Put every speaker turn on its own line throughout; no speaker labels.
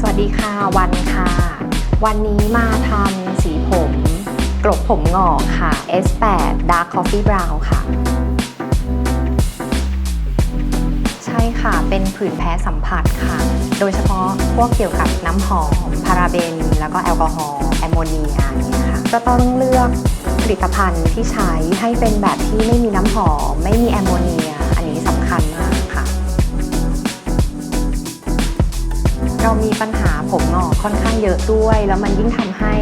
สวัสดีค่ะวันค่ะ วันนี้มาทำสีผม กลบผมงอกค่ะ S8 Dark Coffee Brown ค่ะ ใช่ค่ะเป็นผื่นแพ้สัมผัสค่ะ โดยเฉพาะพวกเกี่ยวกับน้ำหอม พาราเบน แล้วก็แอลกอฮอล์แอมโมเนียอย่างเงี้ยค่ะก็ต้องเลือกผลิตภัณฑ์ที่ใช้ให้เป็นแบบที่ไม่มีน้ำหอม ไม่มีแอมโมเนีย เรามีปัญหาผมงอกค่อนข้างเยอะด้วย แล้วมันยิ่งทำให้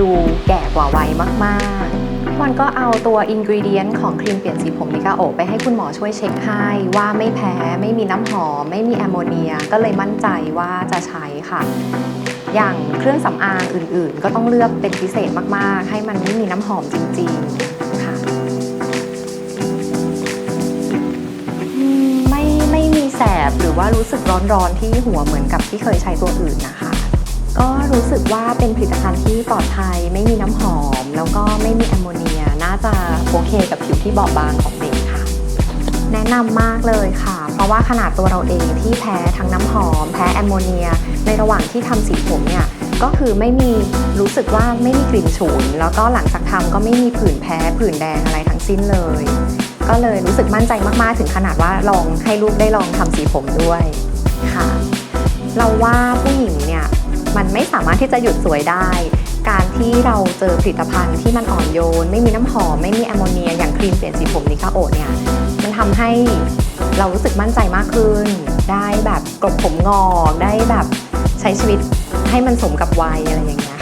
ดูแก่กว่าวัยมากๆมันก็เอาตัวอินกรีเดียนของครีมเปลี่ยนสีผมนิกาโอไปให้คุณหมอช่วยเช็คให้ว่าไม่แพ้ ไม่มีน้ำหอม ไม่มีแอมโมเนีย ก็เลยมั่นใจว่าจะใช้ค่ะอย่างเครื่องสำอางอื่นๆ ก็ต้องเลือกเป็นพิเศษมากๆ ให้มันไม่มีน้ำหอมจริงๆ สบหรือว่ารู้สึกร้อนๆที่หัวเหมือนกับที่เคยใช้ตัวอื่นนะคะ ก็รู้สึกว่าเป็นผลิตภัณฑ์ที่ปลอดภัย ไม่มีน้ำหอม แล้วก็ไม่มีแอมโมเนีย น่าจะโอเคกับผิวที่บอบบางของเด็กค่ะ แนะนำมากเลยค่ะ เพราะว่าขนาดตัวเราเองที่แพ้ทั้งน้ำหอม แพ้แอมโมเนีย ในระหว่างที่ทำสีผมเนี่ยก็คือไม่มีรู้สึกว่าไม่มีกลิ่นฉุน แล้วก็หลังจากทำก็ไม่มีผื่นแพ้ผื่นแดงอะไรทั้งสิ้นเลย ก็เลยรู้สึกมั่นใจมากๆ ถึงขนาดว่าลองให้ลูกได้ลองทำสีผมด้วยค่ะ เราว่าผู้หญิงเนี่ยมันไม่สามารถที่จะหยุดสวยได้ การที่เราเจอผลิตภัณฑ์ที่มันอ่อนโยน ไม่มีน้ำหอม ไม่มีแอมโมเนีย อย่างครีมเปลี่ยนสีผมนิคาโอเนี่ยมันทำให้เรารู้สึกมั่นใจมากขึ้น ได้แบบกลบผมงอกได้แบบใช้ชีวิตให้มันสมกับวัยอะไรอย่างเงี้ย